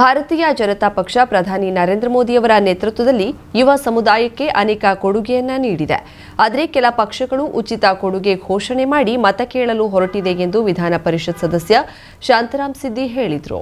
ಭಾರತೀಯ ಜನತಾ ಪಕ್ಷ ಪ್ರಧಾನಿ ನರೇಂದ್ರ ಮೋದಿಯವರ ನೇತೃತ್ವದಲ್ಲಿ ಯುವ ಸಮುದಾಯಕ್ಕೆ ಅನೇಕ ಕೊಡುಗೆಯನ್ನ ನೀಡಿದೆ. ಆದರೆ ಕೆಲ ಪಕ್ಷಗಳು ಉಚಿತ ಕೊಡುಗೆ ಘೋಷಣೆ ಮಾಡಿ ಮತ ಕೇಳಲು ಹೊರಟಿದೆ ಎಂದು ವಿಧಾನ ಪರಿಷತ್ ಸದಸ್ಯ ಶಾಂತರಾಮ್ ಸಿದ್ದಿ ಹೇಳಿದರು.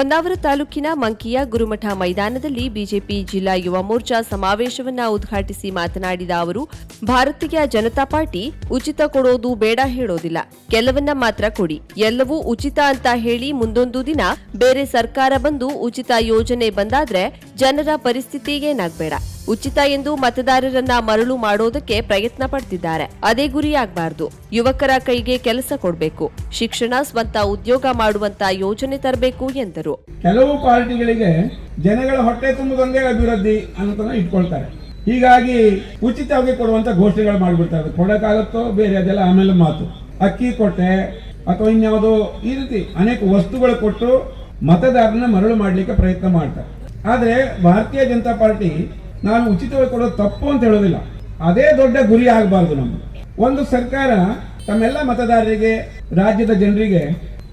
ಹೊನ್ನಾವರ ತಾಲೂಕಿನ ಮಂಕಿಯ ಗುರುಮಠ ಮೈದಾನದಲ್ಲಿ ಬಿಜೆಪಿ ಜಿಲ್ಲಾ ಯುವ ಮೋರ್ಚಾ ಸಮಾವೇಶವನ್ನ ಉದ್ಘಾಟಿಸಿ ಮಾತನಾಡಿದ ಅವರು, ಭಾರತೀಯ ಜನತಾ ಪಾರ್ಟಿ ಉಚಿತ ಕೊಡೋದು ಬೇಡ ಹೇಳೋದಿಲ್ಲ. ಕೆಲವನ್ನ ಮಾತ್ರ ಕೊಡಿ. ಎಲ್ಲವೂ ಉಚಿತ ಅಂತ ಹೇಳಿ ಮುಂದೊಂದು ದಿನ ಬೇರೆ ಸರ್ಕಾರ ಬಂದು ಉಚಿತ ಯೋಜನೆ ಬಂದಾದ್ರೆ ಜನರ ಪರಿಸ್ಥಿತಿ ಏನಾಗ್ಬೇಡ. ಉಚಿತ ಎಂದು ಮತದಾರರನ್ನ ಮರಳು ಮಾಡೋದಕ್ಕೆ ಪ್ರಯತ್ನ ಪಡ್ತಿದ್ದಾರೆ. ಅದೇ ಗುರಿಯಾಗಬಾರದು. ಯುವಕರ ಕೈಗೆ ಕೆಲಸ ಕೊಡಬೇಕು. ಶಿಕ್ಷಣ ಸ್ವಂತ ಉದ್ಯೋಗ ಮಾಡುವಂತ ಯೋಜನೆ ತರಬೇಕು ಎಂದರು. ಕೆಲವು ಪಾರ್ಟಿಗಳಿಗೆ ಜನಗಳ ಹೊಟ್ಟೆ ತುಂಬುದೊಂದೇ ಅಭಿವೃದ್ಧಿ ಅನ್ನೋದನ್ನ ಇಟ್ಕೊಳ್ತಾರೆ. ಹೀಗಾಗಿ ಉಚಿತವಾಗಿ ಕೊಡುವಂತ ಘೋಷಣೆಗಳು ಮಾಡಿಬಿಡ್ತಾರೆ. ಕೊಡಕ್ಕಾಗುತ್ತೋ ಬೇರೆ ಅದೆಲ್ಲ ಆಮೇಲೆ ಮಾತು. ಅಕ್ಕಿ ಕೊಟ್ಟೆ ಅಥವಾ ಇನ್ಯಾವುದೋ ಈ ರೀತಿ ಅನೇಕ ವಸ್ತುಗಳು ಕೊಟ್ಟು ಮತದಾರನ ಮರಳು ಮಾಡಲಿಕ್ಕೆ ಪ್ರಯತ್ನ ಮಾಡ್ತಾರೆ. ಆದರೆ ಭಾರತೀಯ ಜನತಾ ಪಾರ್ಟಿ ನಾನು ಉಚಿತವಾಗಿ ಕೊಡೋದು ತಪ್ಪು ಅಂತ ಹೇಳೋದಿಲ್ಲ. ಅದೇ ದೊಡ್ಡ ಗುರಿ ಆಗಬಾರ್ದು ನಮ್ಗೆ. ಒಂದು ಸರ್ಕಾರ ತಮ್ಮೆಲ್ಲ ಮತದಾರರಿಗೆ, ರಾಜ್ಯದ ಜನರಿಗೆ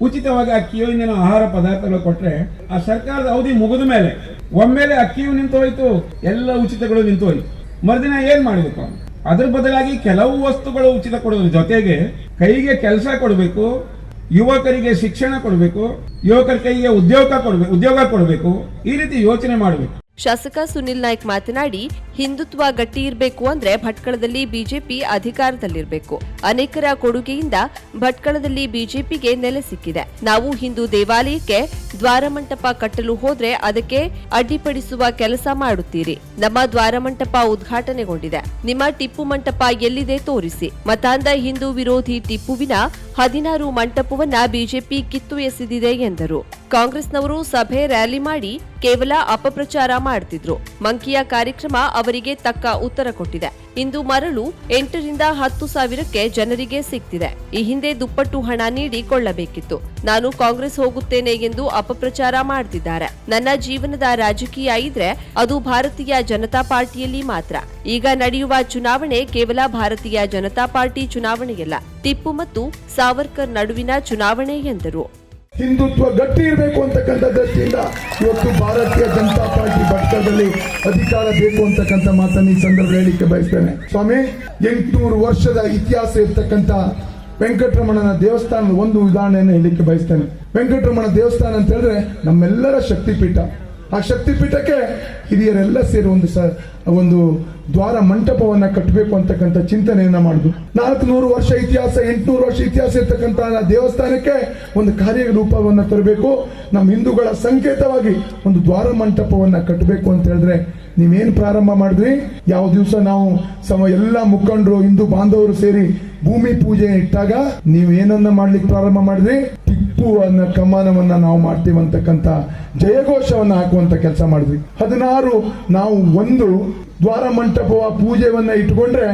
ಉಚಿತವಾಗಿ ಅಕ್ಕಿಯೋ ಇನ್ನೇನು ಆಹಾರ ಪದಾರ್ಥಗಳು ಕೊಟ್ರೆ ಆ ಸರ್ಕಾರದ ಅವಧಿ ಮುಗಿದ ಮೇಲೆ ಒಮ್ಮೆಲೆ ಅಕ್ಕಿಯು ನಿಂತು ಹೋಯ್ತು ಎಲ್ಲ ಉಚಿತಗಳು ನಿಂತು ಹೋಯ್ತು ಮರುದಿನ ಏನ್ ಮಾಡಬೇಕು ಅದ್ರ ಬದಲಾಗಿ ಕೆಲವು ವಸ್ತುಗಳು ಉಚಿತ ಕೊಡೋದ್ರ ಜೊತೆಗೆ ಕೈಗೆ ಕೆಲಸ ಕೊಡಬೇಕು, ಯುವಕರಿಗೆ ಶಿಕ್ಷಣ ಕೊಡಬೇಕು, ಯುವಕರ ಕೈಗೆ ಉದ್ಯೋಗ ಕೊಡಬೇಕು ಉದ್ಯೋಗ ಕೊಡಬೇಕು, ಈ ರೀತಿ ಯೋಚನೆ ಮಾಡಬೇಕು. ಶಾಸಕ ಸುನಿಲ್ ನಾಯ್ಕ್ ಮಾತನಾಡಿ, ಹಿಂದುತ್ವ ಗಟ್ಟಿ ಇರಬೇಕು ಅಂದ್ರೆ ಭಟ್ಕಳದಲ್ಲಿ ಬಿಜೆಪಿ ಅಧಿಕಾರದಲ್ಲಿರಬೇಕು. ಅನೇಕರ ಕೊಡುಗೆಯಿಂದ ಭಟ್ಕಳದಲ್ಲಿ ಬಿಜೆಪಿಗೆ ನೆಲೆ ಸಿಕ್ಕಿದೆ. ನಾವು ಹಿಂದೂ ದೇವಾಲಯಕ್ಕೆ ದ್ವಾರಮಂಟಪ ಕಟ್ಟಲು ಹೋದ್ರೆ ಅದಕ್ಕೆ ಅಡ್ಡಿಪಡಿಸುವ ಕೆಲಸ ಮಾಡುತ್ತೀರಿ. ನಮ್ಮ ದ್ವಾರಮಂಟಪ ಉದ್ಘಾಟನೆಗೊಂಡಿದೆ. ನಿಮ್ಮ ಟಿಪ್ಪು ಮಂಟಪ ಎಲ್ಲಿದೆ ತೋರಿಸಿ. ಮತಾಂಧ ಹಿಂದೂ ವಿರೋಧಿ ಟಿಪ್ಪುವಿನ ಹದಿನಾರು ಮಂಟಪವನ್ನ ಬಿಜೆಪಿ ಕಿತ್ತು ಎಸೆದಿದೆ ಎಂದರು. ಕಾಂಗ್ರೆಸ್ನವರು ಸಭೆ ರ್ಯಾಲಿ ಮಾಡಿ ಕೇವಲ ಅಪಪ್ರಚಾರ ಮಾಡ್ತಿದ್ರು. ಮಂಕಿಯ ಕಾರ್ಯಕ್ರಮ ಅವರಿಗೆ ತಕ್ಕ ಉತ್ತರ ಕೊಟ್ಟಿದೆ. ಇಂದು ಮರಳು ಎಂಟರಿಂದ ಹತ್ತು ಸಾವಿರಕ್ಕೆ ಜನರಿಗೆ ಸಿಗ್ತಿದೆ. ಈ ಹಿಂದೆ ದುಪ್ಪಟ್ಟು ಹಣ ನೀಡಿ ಕೊಳ್ಳಬೇಕಿತ್ತು. ನಾನು ಕಾಂಗ್ರೆಸ್ ಹೋಗುತ್ತೇನೆ ಎಂದು ಅಪಪ್ರಚಾರ ಮಾಡ್ತಿದ್ದಾರೆ. ನನ್ನ ಜೀವನದ ರಾಜಕೀಯ ಇದ್ರೆ ಅದು ಭಾರತೀಯ ಜನತಾ ಪಾರ್ಟಿಯಲ್ಲಿ ಮಾತ್ರ. ಈಗ ನಡೆಯುವ ಚುನಾವಣೆ ಕೇವಲ ಭಾರತೀಯ ಜನತಾ ಪಾರ್ಟಿ ಚುನಾವಣೆಯಲ್ಲ. ಟಿಪ್ಪು ಮತ್ತು ಸಾವರ್ಕರ್ ನಡುವಿನ ಚುನಾವಣೆ ಎಂದರು. ಹಿಂದುತ್ವ ಗಟ್ಟಿ ಇರಬೇಕು ಅಂತಕ್ಕಂಥ ದೃಷ್ಟಿಯಿಂದ ಇವತ್ತು ಭಾರತೀಯ ಜನತಾ ಪಾರ್ಟಿ ಪಕ್ಷದಲ್ಲಿ ಅಧಿಕಾರ ಬೇಕು ಅಂತಕ್ಕಂಥ ಮಾತನ್ನು ಈ ಸಂದರ್ಭ ಹೇಳಿಕ್ಕೆ ಬಯಸ್ತೇನೆ. ಸ್ವಾಮಿ, ಎಂಟುನೂರು ವರ್ಷದ ಇತಿಹಾಸ ಇರ್ತಕ್ಕಂಥ ವೆಂಕಟರಮಣನ ದೇವಸ್ಥಾನದ ಒಂದು ಉದಾಹರಣೆಯನ್ನು ಹೇಳಲಿಕ್ಕೆ ಬಯಸ್ತೇನೆ. ವೆಂಕಟರಮಣ ದೇವಸ್ಥಾನ ಅಂತ ಹೇಳಿದ್ರೆ ನಮ್ಮೆಲ್ಲರ ಶಕ್ತಿಪೀಠ. ಆ ಶಕ್ತಿಪೀಠಕ್ಕೆ ಹಿರಿಯರೆಲ್ಲ ಸೇರಿ ಒಂದು ಸ ಒಂದು ದ್ವಾರ ಮಂಟಪವನ್ನ ಕಟ್ಟಬೇಕು ಅಂತಕ್ಕಂಥ ಚಿಂತನೆಯನ್ನ ಮಾಡಿದ್ರು ನಾಲ್ಕು ನೂರು ವರ್ಷ ಇತಿಹಾಸ, ಎಂಟುನೂರು ವರ್ಷ ಇತಿಹಾಸ ಇರ್ತಕ್ಕಂಥ ದೇವಸ್ಥಾನಕ್ಕೆ ಒಂದು ಕಾರ್ಯ ರೂಪವನ್ನ ತರಬೇಕು. ನಮ್ಮ ಹಿಂದೂಗಳ ಸಂಕೇತವಾಗಿ ಒಂದು ದ್ವಾರ ಮಂಟಪವನ್ನ ಕಟ್ಟಬೇಕು ಅಂತ ಹೇಳಿದ್ರೆ ನೀವೇನು ಪ್ರಾರಂಭ ಮಾಡಿದ್ರಿ? ಯಾವ ದಿವಸ ನಾವು ಸಮ ಎಲ್ಲ ಮುಖಂಡರು, ಹಿಂದೂ ಬಾಂಧವರು ಸೇರಿ ಭೂಮಿ ಪೂಜೆ ಇಟ್ಟಾಗ ನೀವು ಏನನ್ನ ಮಾಡ್ಲಿಕ್ಕೆ ಪ್ರಾರಂಭ ಮಾಡಿದ್ರಿ? ಟಿಪ್ಪು ಅನ್ನೋ ಕಮಾನವನ್ನ ನಾವು ಮಾಡ್ತೀವಿ ಅಂತಕ್ಕಂಥ ಜಯಘೋಷವನ್ನ ಹಾಕುವಂತ ಕೆಲಸ ಮಾಡಿದ್ವಿ. ಹದಿನಾರು ನಾವು ಒಂದು ದ್ವಾರ ಮಂಟಪವ ಪೂಜೆವನ್ನ ಇಟ್ಕೊಂಡ್ರೆ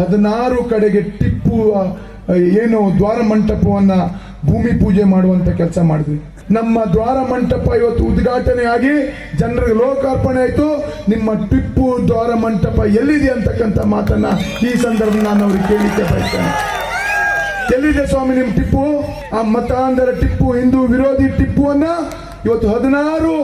ಹದಿನಾರು ಕಡೆಗೆ ಟಿಪ್ಪು ಏನು ದ್ವಾರ ಮಂಟಪವನ್ನ ಭೂಮಿ ಪೂಜೆ ಮಾಡುವಂತ ಕೆಲಸ ಮಾಡಿದ್ವಿ. ನಮ್ಮ ದ್ವಾರ ಮಂಟಪ ಇವತ್ತು ಉದ್ಘಾಟನೆ ಆಗಿ ಜನರಿಗೆ ಲೋಕಾರ್ಪಣೆ ಆಯಿತು. ನಿಮ್ಮ ಟಿಪ್ಪು ದ್ವಾರ ಮಂಟಪ ಎಲ್ಲಿದೆ ಅಂತಕ್ಕಂಥ ಮಾತನ್ನ ಈ ಸಂದರ್ಭ ನಾನು ಅವ್ರಿಗೆ ಕೇಳಲಿಕ್ಕೆ ಬಯಸ್ತೇನೆ. ಎಲ್ಲಿದೆ ಸ್ವಾಮಿ ನಿಮ್ಮ ಟಿಪ್ಪು? ಆ ಮತಾಂಧರ ಟಿಪ್ಪು, ಹಿಂದೂ ವಿರೋಧಿ ಟಿಪ್ಪುವನ್ನ ಇವತ್ತು ಹದಿನಾರು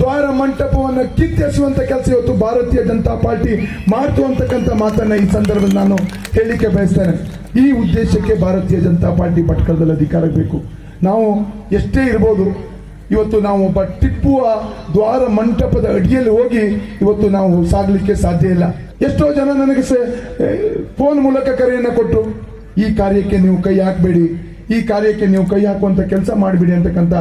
ದ್ವಾರ ಮಂಟಪವನ್ನ ಕಿತ್ತೆಸುವಂತ ಕೆಲಸ ಇವತ್ತು ಭಾರತೀಯ ಜನತಾ ಪಾರ್ಟಿ ಮಾಡ್ತು ಅಂತಕ್ಕಂಥ ಮಾತನ್ನ ಈ ಸಂದರ್ಭದಲ್ಲಿ ನಾನು ಹೇಳಲಿಕ್ಕೆ ಬಯಸ್ತೇನೆ. ಈ ಉದ್ದೇಶಕ್ಕೆ ಭಾರತೀಯ ಜನತಾ ಪಾರ್ಟಿ ಪಟ್ಕಳದಲ್ಲಿ ಅಧಿಕಾರ ಬೇಕು. ನಾವು ಎಷ್ಟೇ ಇರ್ಬೋದು, ಇವತ್ತು ನಾವು ಒಬ್ಬ ಟಿಪ್ಪುವ ದ್ವಾರ ಮಂಟಪದ ಅಡಿಯಲ್ಲಿ ಹೋಗಿ ಇವತ್ತು ನಾವು ಸಾಗಲಿಕ್ಕೆ ಸಾಧ್ಯ ಇಲ್ಲ. ಎಷ್ಟೋ ಜನ ನನಗೆ ಫೋನ್ ಮೂಲಕ ಕರೆಯನ್ನ ಕೊಟ್ಟು, ಈ ಕಾರ್ಯಕ್ಕೆ ನೀವು ಕೈ ಹಾಕಬೇಡಿ. ಈ ಕಾರ್ಯಕ್ಕೆ ನೀವು ಕೈ ಹಾಕುವಂತ ಕೆಲಸ ಮಾಡಿಬಿಡಿ ಅಂತಕ್ಕಂಥ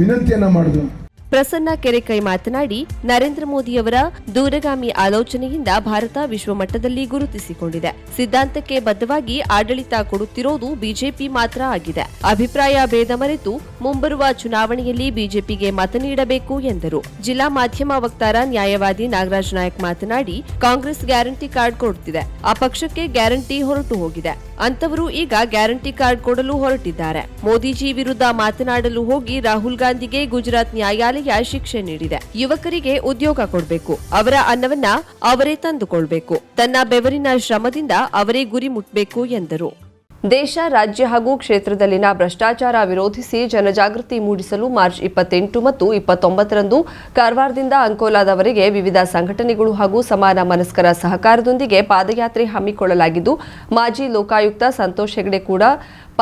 ವಿನಂತಿಯನ್ನ ಮಾಡಿದ್ರು. ಪ್ರಸನ್ನ ಕೆರೆಕೈ ಮಾತನಾಡಿ, ನರೇಂದ್ರ ಮೋದಿಯವರ ದೂರಗಾಮಿ ಆಲೋಚನೆಯಿಂದ ಭಾರತ ವಿಶ್ವಮಟ್ಟದಲ್ಲಿ ಗುರುತಿಸಿಕೊಂಡಿದೆ. ಸಿದ್ಧಾಂತಕ್ಕೆ ಬದ್ಧವಾಗಿ ಆಡಳಿತ ಕೊಡುತ್ತಿರೋದು ಬಿಜೆಪಿ ಮಾತ್ರ ಆಗಿದೆ. ಅಭಿಪ್ರಾಯ ಭೇದ ಮರೆತು ಮುಂಬರುವ ಚುನಾವಣೆಯಲ್ಲಿ ಬಿಜೆಪಿಗೆ ಮತ ನೀಡಬೇಕು ಎಂದರು. ಜಿಲ್ಲಾ ಮಾಧ್ಯಮ ವಕ್ತಾರ ನ್ಯಾಯವಾದಿ ನಾಗರಾಜ್ ನಾಯಕ್ ಮಾತನಾಡಿ, ಕಾಂಗ್ರೆಸ್ ಗ್ಯಾರಂಟಿ ಕಾರ್ಡ್ ಕೊಡುತ್ತಿದೆ ಆ ಪಕ್ಷಕ್ಕೆ ಗ್ಯಾರಂಟಿ ಹೊರಟು ಹೋಗಿದೆ. ಅಂತವರು ಈಗ ಗ್ಯಾರಂಟಿ ಕಾರ್ಡ್ ಕೊಡಲು ಹೊರಟಿದ್ದಾರೆ. ಮೋದಿಜಿ ವಿರುದ್ಧ ಮಾತನಾಡಲು ಹೋಗಿ ರಾಹುಲ್ ಗಾಂಧಿಗೆ ಗುಜರಾತ್ ನ್ಯಾಯಾಲಯ ಶಿಕ್ಷೆ ನೀಡಿದೆ. ಯುವಕರಿಗೆ ಉದ್ಯೋಗ ಕೊಡಬೇಕು. ಅವರ ಅನ್ನವನ್ನ ಅವರೇ ತಂದುಕೊಳ್ಬೇಕು. ತನ್ನ ಬೆವರಿನ ಶ್ರಮದಿಂದ ಅವರೇ ಗುರಿ ಮುಟ್ಟಬೇಕು ಎಂದರು. ದೇಶ, ರಾಜ್ಯ ಹಾಗೂ ಕ್ಷೇತ್ರದಲ್ಲಿನ ಭ್ರಷ್ಟಾಚಾರ ವಿರೋಧಿಸಿ ಜನಜಾಗೃತಿ ಮೂಡಿಸಲು ಮಾರ್ಚ್ ಇಪ್ಪತ್ತೆಂಟು ಮತ್ತು ಇಪ್ಪತ್ತೊಂಬತ್ತರಂದು ಕಾರವಾರದಿಂದ ಅಂಕೋಲಾದವರೆಗೆ ವಿವಿಧ ಸಂಘಟನೆಗಳು ಹಾಗೂ ಸಮಾನ ಮನಸ್ಕರ ಸಹಕಾರದೊಂದಿಗೆ ಪಾದಯಾತ್ರೆ ಹಮ್ಮಿಕೊಳ್ಳಲಾಗಿದ್ದು, ಮಾಜಿ ಲೋಕಾಯುಕ್ತ ಸಂತೋಷ್ ಹೆಗಡೆ ಕೂಡ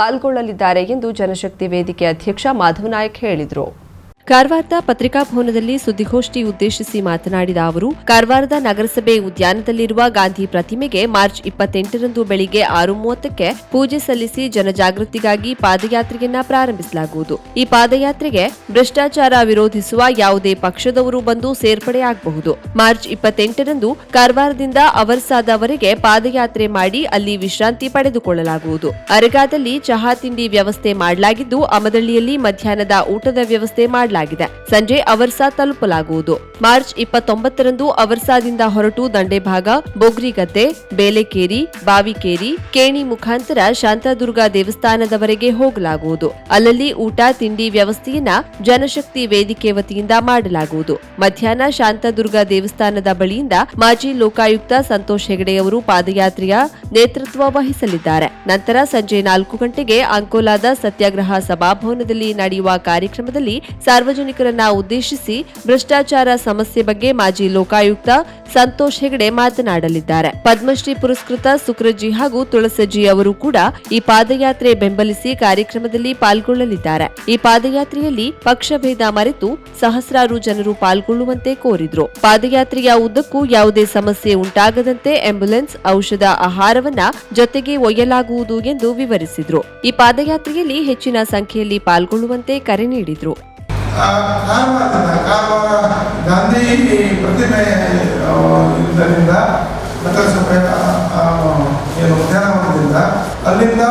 ಪಾಲ್ಗೊಳ್ಳಲಿದ್ದಾರೆ ಎಂದು ಜನಶಕ್ತಿ ವೇದಿಕೆ ಅಧ್ಯಕ್ಷ ಮಾಧವ್ ನಾಯಕ್ ಹೇಳಿದರು. ಕಾರವಾರದ ಪತ್ರಿಕಾ ಭವನದಲ್ಲಿ ಸುದ್ದಿಗೋಷ್ಠಿ ಉದ್ದೇಶಿಸಿ ಮಾತನಾಡಿದ ಅವರು, ಕಾರವಾರದ ನಗರಸಭೆ ಉದ್ಯಾನದಲ್ಲಿರುವ ಗಾಂಧಿ ಪ್ರತಿಮೆಗೆ ಮಾರ್ಚ್ ಇಪ್ಪತ್ತೆಂಟರಂದು ಬೆಳಿಗ್ಗೆ ಆರು ಮೂವತ್ತಕ್ಕೆ ಪೂಜೆ ಸಲ್ಲಿಸಿ ಜನಜಾಗೃತಿಗಾಗಿ ಪಾದಯಾತ್ರೆಯನ್ನ ಪ್ರಾರಂಭಿಸಲಾಗುವುದು. ಈ ಪಾದಯಾತ್ರೆಗೆ ಭ್ರಷ್ಟಾಚಾರ ವಿರೋಧಿಸುವ ಯಾವುದೇ ಪಕ್ಷದವರು ಬಂದು ಸೇರ್ಪಡೆಯಾಗಬಹುದು. ಮಾರ್ಚ್ ಇಪ್ಪತ್ತೆಂಟರಂದು ಕಾರವಾರದಿಂದ ಅವರ್ಸಾದವರೆಗೆ ಪಾದಯಾತ್ರೆ ಮಾಡಿ ಅಲ್ಲಿ ವಿಶ್ರಾಂತಿ ಪಡೆದುಕೊಳ್ಳಲಾಗುವುದು. ಅರಗಾದಲ್ಲಿ ಚಹಾ ತಿಂಡಿ ವ್ಯವಸ್ಥೆ ಮಾಡಲಾಗಿದ್ದು, ಅಮದಳ್ಳಿಯಲ್ಲಿ ಮಧ್ಯಾಹ್ನದ ಊಟದ ವ್ಯವಸ್ಥೆ ಮಾಡಲಾಗಿದೆ. ಸಂಜೆ ಅವರ್ಸಾ ತಲುಪಲಾಗುವುದು. ಮಾರ್ಚ್ ಇಪ್ಪತ್ತೊಂಬತ್ತರಂದು ಅವರ್ಸಾದಿಂದ ಹೊರಟು ದಂಡೆಭಾಗ, ಬೊಗ್ರಿಗದ್ದೆ, ಬೇಲೆಕೇರಿ, ಬಾವಿಕೇರಿ, ಕೇಣಿ ಮುಖಾಂತರ ಶಾಂತಾದುರ್ಗ ದೇವಸ್ಥಾನದವರೆಗೆ ಹೋಗಲಾಗುವುದು. ಅಲ್ಲಲ್ಲಿ ಊಟ, ತಿಂಡಿ ವ್ಯವಸ್ಥೆಯನ್ನ ಜನಶಕ್ತಿ ವೇದಿಕೆ ವತಿಯಿಂದ ಮಾಡಲಾಗುವುದು. ಮಧ್ಯಾಹ್ನ ಶಾಂತಾದುರ್ಗ ದೇವಸ್ಥಾನದ ಬಳಿಯಿಂದ ಮಾಜಿ ಲೋಕಾಯುಕ್ತ ಸಂತೋಷ್ ಹೆಗಡೆಯವರು ಪಾದಯಾತ್ರೆಯ ನೇತೃತ್ವ ವಹಿಸಲಿದ್ದಾರೆ. ನಂತರ ಸಂಜೆ ನಾಲ್ಕು ಗಂಟೆಗೆ ಅಂಕೋಲಾದ ಸತ್ಯಾಗ್ರಹ ಸಭಾಭವನದಲ್ಲಿ ನಡೆಯುವ ಕಾರ್ಯಕ್ರಮದಲ್ಲಿ ಸಾರ್ವಜನಿಕರನ್ನ ಉದ್ದೇಶಿಸಿ ಭ್ರಷ್ಟಾಚಾರ ಸಮಸ್ಯೆ ಬಗ್ಗೆ ಮಾಜಿ ಲೋಕಾಯುಕ್ತ ಸಂತೋಷ್ ಹೆಗಡೆ ಮಾತನಾಡಲಿದ್ದಾರೆ. ಪದ್ಮಶ್ರೀ ಪುರಸ್ಕೃತ ಸುಕ್ರಜಿ ಹಾಗೂ ತುಳಸಜಿ ಅವರು ಕೂಡ ಈ ಪಾದಯಾತ್ರೆ ಬೆಂಬಲಿಸಿ ಕಾರ್ಯಕ್ರಮದಲ್ಲಿ ಪಾಲ್ಗೊಳ್ಳಲಿದ್ದಾರೆ. ಈ ಪಾದಯಾತ್ರೆಯಲ್ಲಿ ಪಕ್ಷಭೇದ ಮರೆತು ಸಹಸ್ರಾರು ಜನರು ಪಾಲ್ಗೊಳ್ಳುವಂತೆ ಕೋರಿದ್ರು. ಪಾದಯಾತ್ರೆಯ ಉದ್ದಕ್ಕೂ ಯಾವುದೇ ಸಮಸ್ಯೆ ಉಂಟಾಗದಂತೆ ಆಂಬ್ಯುಲೆನ್ಸ್ ಔಷಧ ಆಹಾರವನ್ನ ಜೊತೆಗೆ ಒಯ್ಯಲಾಗುವುದು ಎಂದು ವಿವರಿಸಿದ್ರು. ಈ ಪಾದಯಾತ್ರೆಯಲ್ಲಿ ಹೆಚ್ಚಿನ ಸಂಖ್ಯೆಯಲ್ಲಿ ಪಾಲ್ಗೊಳ್ಳುವಂತೆ ಕರೆ ನೀಡಿದ್ರು. ಕಾರವಾರದಿಂದ ಕಾರವಾರ ಗಾಂಧಿ ಪ್ರತಿಮೆ ಇದರಿಂದ ನಗರಸಭೆ ಏನು ಉದ್ಯಾನವನದಿಂದ ಅಲ್ಲಿಂದ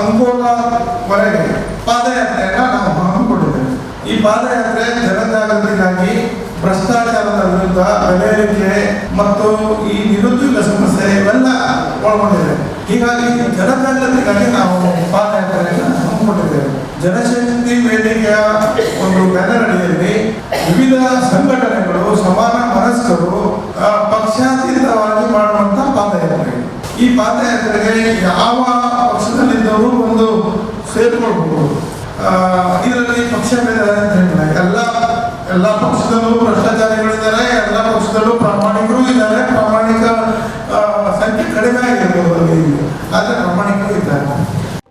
ಅಂಕೋಲವರೆಗೆ ಪಾದಯಾತ್ರೆಯನ್ನು ನಾವು ಹಮ್ಮಿಕೊಂಡಿದ್ದೇವೆ. ಈ ಪಾದಯಾತ್ರೆ ಜನಜಾಗೃತಿಗಾಗಿ ಭ್ರಷ್ಟಾಚಾರದ ವಿರುದ್ಧ ಬೆಲೆಯಲಿಕೆ ಮತ್ತು ಈ ನಿರುದ್ಯೋಗ ಸಮಸ್ಯೆ ಇವೆಲ್ಲ ಒಳಗೊಂಡಿದೆ. ಹೀಗಾಗಿ ಜನಜಾಗೃತಿಗಾಗಿ ನಾವು ಪಾದಯಾತ್ರೆಯನ್ನು ಹಮ್ಮಿಕೊಂಡಿದ್ದೇವೆ. ಜನಶಕ್ತಿ ವೇದಿಕೆಯ ಒಂದು ಬ್ಯಾನರ್ ಅಡಿಯಲ್ಲಿ ವಿವಿಧ ಸಂಘಟನೆಗಳು, ಸಮಾನ ಮನಸ್ಕರು ಪಕ್ಷಾತೀತವಾಗಿ ಮಾಡುವಂತ ಪಾದಯಾತ್ರೆ. ಈ ಪಾದಯಾತ್ರೆಗೆ ಯಾವ ಪಕ್ಷದಲ್ಲಿದ್ದವರು ಒಂದು ಸೇರ್ಕೊಳ್ಬಹುದು. ಇದರಲ್ಲಿ ಪಕ್ಷ ಭೇದ ಅಂತ ಎಲ್ಲ ಎಲ್ಲ ಪಕ್ಷದಲ್ಲೂ ಭ್ರಷ್ಟಾಚಾರಿಗಳಿದ್ದಾರೆ, ಎಲ್ಲ ಪಕ್ಷದಲ್ಲೂ ಪ್ರಾಮಾಣಿಕರು ಇದ್ದಾರೆ. ಪ್ರಾಮಾಣಿಕ ಸಂಖ್ಯೆ ಕಡಿಮೆ ಆಗಿರ್ಬೋದು ಆದರೆ ಪ್ರಾಮಾಣಿಕರು ಇದ್ದಾರೆ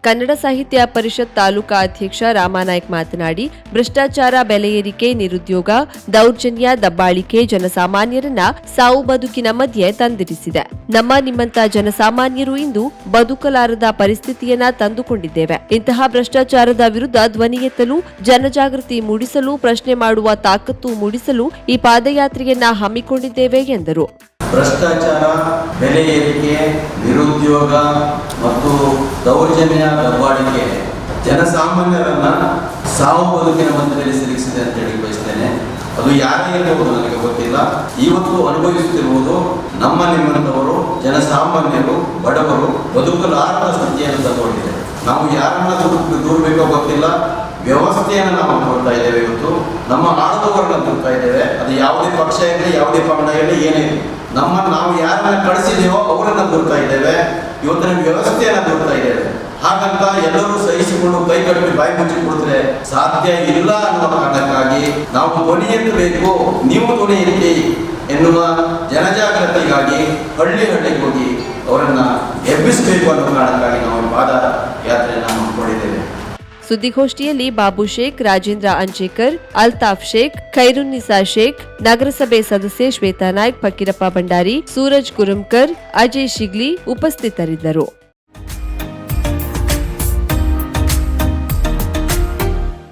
ಕನ್ನಡ ಸಾಹಿತ್ಯ ಪರಿಷತ್ ತಾಲೂಕಾ ಅಧ್ಯಕ್ಷ ರಾಮಾನಾಯ್ಕ ಮಾತನಾಡಿ, ಭ್ರಷ್ಟಾಚಾರ ಬೆಲೆ ಏರಿಕೆ, ನಿರುದ್ಯೋಗ, ದೌರ್ಜನ್ಯ, ದಬ್ಬಾಳಿಕೆ ಜನಸಾಮಾನ್ಯರನ್ನ ಸಾವು ಬದುಕಿನ ಮಧ್ಯೆ ತಂದಿರಿಸಿದೆ. ನಮ್ಮ ನಿಮ್ಮಂತ ಜನಸಾಮಾನ್ಯರು ಇಂದು ಬದುಕಲಾರದ ಪರಿಸ್ಥಿತಿಯನ್ನ ತಂದುಕೊಂಡಿದ್ದೇವೆ. ಇಂತಹ ಭ್ರಷ್ಟಾಚಾರದ ವಿರುದ್ಧ ಧ್ವನಿ ಎತ್ತಲು, ಜನಜಾಗೃತಿ ಮೂಡಿಸಲು, ಪ್ರಶ್ನೆ ಮಾಡುವ ತಾಕತ್ತು ಮೂಡಿಸಲು ಈ ಪಾದಯಾತ್ರೆಯನ್ನ ಹಮ್ಮಿಕೊಂಡಿದ್ದೇವೆ ಎಂದರು. ಭ್ರಷ್ಟಾಚಾರ, ಬೆಲೆ ಏರಿಕೆ, ನಿರುದ್ಯೋಗ ಮತ್ತು ದೌರ್ಜನ್ಯ ದಬ್ಬಾಳಿಕೆ ಜನಸಾಮಾನ್ಯರನ್ನ ಸಾವು ಬದುಕಿನ ಮಧ್ಯದಲ್ಲಿ ಸಿಲುಕಿಸಿದೆ ಅಂತ ಹೇಳಿ ಬಯಸ್ತೇನೆ. ಅದು ಯಾರೇ ಇರಬಹುದು ನನಗೆ ಗೊತ್ತಿಲ್ಲ. ಇವತ್ತು ಅನುಭವಿಸುತ್ತಿರುವುದು ನಮ್ಮ ನಿಮ್ಮಂಥವರು, ಜನಸಾಮಾನ್ಯರು, ಬಡವರು ಬದುಕಲಾರದ ಸ್ಥಿತಿಯನ್ನು ತಗೊಂಡಿದೆ ನಾವು ಯಾರನ್ನ ದೂರ ದೂರಬೇಕೋ ಗೊತ್ತಿಲ್ಲ. ವ್ಯವಸ್ಥೆಯನ್ನು ನಾವು ನೋಡ್ತಾ ಇದ್ದೇವೆ ಇವತ್ತು. ನಮ್ಮ ಅಂತ ಇದ್ದೇವೆ. ಅದು ಯಾವುದೇ ಪಕ್ಷ ಇರಲಿ, ಯಾವುದೇ ಪಂಗಡ ಇರಲಿ, ಏನೇ ಇರಲಿ. ನಮ್ಮನ್ನು ನಾವು ಯಾರನ್ನ ಕಳಿಸಿದೆಯೋ ಅವರನ್ನ ದೊರಕ್ತಾ ಇದ್ದೇವೆ. ಇವತ್ತಿನ ವ್ಯವಸ್ಥೆಯನ್ನ ದೊರಕ್ತಾ ಇದ್ದೇವೆ. ಹಾಗಂತ ಎಲ್ಲರೂ ಸಹಿಸಿಕೊಂಡು ಕೈ ಕಟ್ಟಿ ಬಾಯಿ ಮುಚ್ಚಿ ಕೊಡಿದ್ರೆ ಸಾಧ್ಯ ಇಲ್ಲ ಅನ್ನುವ ಕಾರಣಕ್ಕಾಗಿ ನಾವು ಧ್ವನಿ ಎತ್ತಬೇಕು, ನೀವು ಧ್ವನಿ ಎತ್ತಿ ಎನ್ನುವ ಜನಜಾಗೃತಿಗಾಗಿ ಹಳ್ಳಿ ಹಳ್ಳಿಗೆ ಹೋಗಿ ಅವರನ್ನ ಎಬ್ಬಿಸಬೇಕು ಅನ್ನೋ ಕಾರಣಕ್ಕಾಗಿ ನಾವು ಪಾದ ಯಾತ್ರೆಯನ್ನು ಹಮ್ಮಿಕೊಂಡಿದ್ದೇವೆ ಸುದ್ದಿಗೋಷ್ಠಿಯಲ್ಲಿ ಬಾಬು ಶೇಖ್, ರಾಜೇಂದ್ರ ಅಂಚೇಕರ್ ಅಲ್ತಾಫ್ ಶೇಖ್, ಖೈರುನ್ನಿಸಾ ಶೇಖ್, ನಗರಸಭೆ ಸದಸ್ಯೆ ಶ್ವೇತಾ ನಾಯ್ಕ್, ಫಕೀರಪ್ಪ ಭಂಡಾರಿ, ಸೂರಜ್ ಕುರುಮ್ಕರ್, ಅಜಯ್ ಶಿಗ್ಲಿ ಉಪಸ್ಥಿತರಿದ್ದರು.